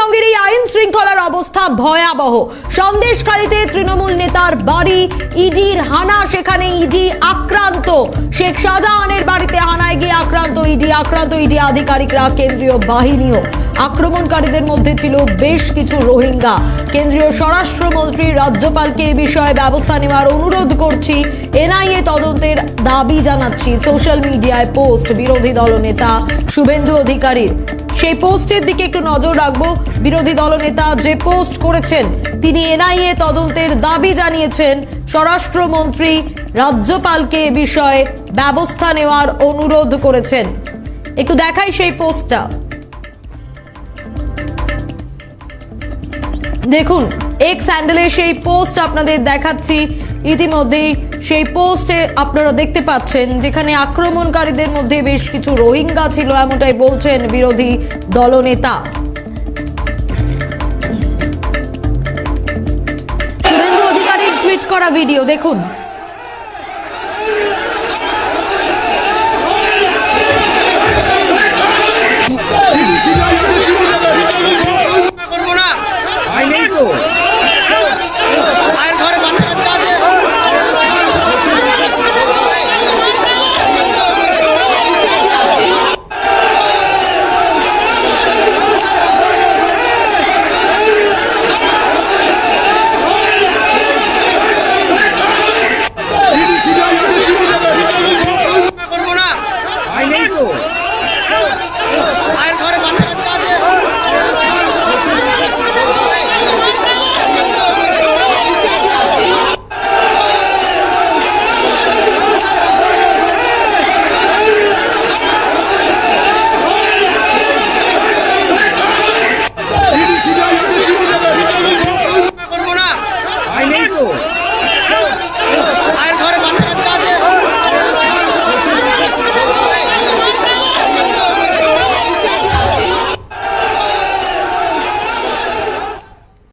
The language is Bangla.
পশ্চিমবঙ্গের এই আইন শৃঙ্খলার অবস্থা ভয়াবহ। সন্দেশখালীতে তৃণমূল নেতার বাড়ি, ইডির হানা, সেখানে ইডি আক্রান্ত। শেখ শাহজাহানের বাড়িতে হানায় গিয়ে আক্রান্ত ইডি আক্রান্ত ইডি আধিকারিকরা, কেন্দ্রীয় বাহিনীও। আক্রমণকারীদের মধ্যে ছিল বেশ কিছু রোহিঙ্গা। কেন্দ্রীয় স্বরাষ্ট্রমন্ত্রী রাজ্যপালকে এ বিষয়ে ব্যবস্থা নেওয়ার অনুরোধ করছি। এনআইএ তদন্তের দাবি জানাচ্ছি। সোশ্যাল মিডিয়ায় পোস্ট বিরোধী দলনেতা শুভেন্দু অধিকারীর। সেই পোস্টের দিকে একটু নজর রাখব। বিরোধী দলনেতা যে পোস্ট করেছেন, তিনি এনআইএ তদন্তের দাবি জানিয়েছেন। স্বরাষ্ট্রমন্ত্রী রাজ্যপালকে এ বিষয়ে ব্যবস্থা নেওয়ার অনুরোধ করেছেন। একটু দেখাই সেই পোস্টটা। দেখুন এক্স হ্যান্ডেলে সেই পোস্ট আপনাদের দেখাচ্ছি। ইতিমধ্যেই সেই পোস্টে আপনারা দেখতে পাচ্ছেন, যেখানে আক্রমণকারীদের মধ্যে বেশ কিছু রোহিঙ্গা ছিল এমনটাই বলছেন বিরোধী দলনেতা। শুভেন্দু টুইট করা ভিডিও, দেখুন।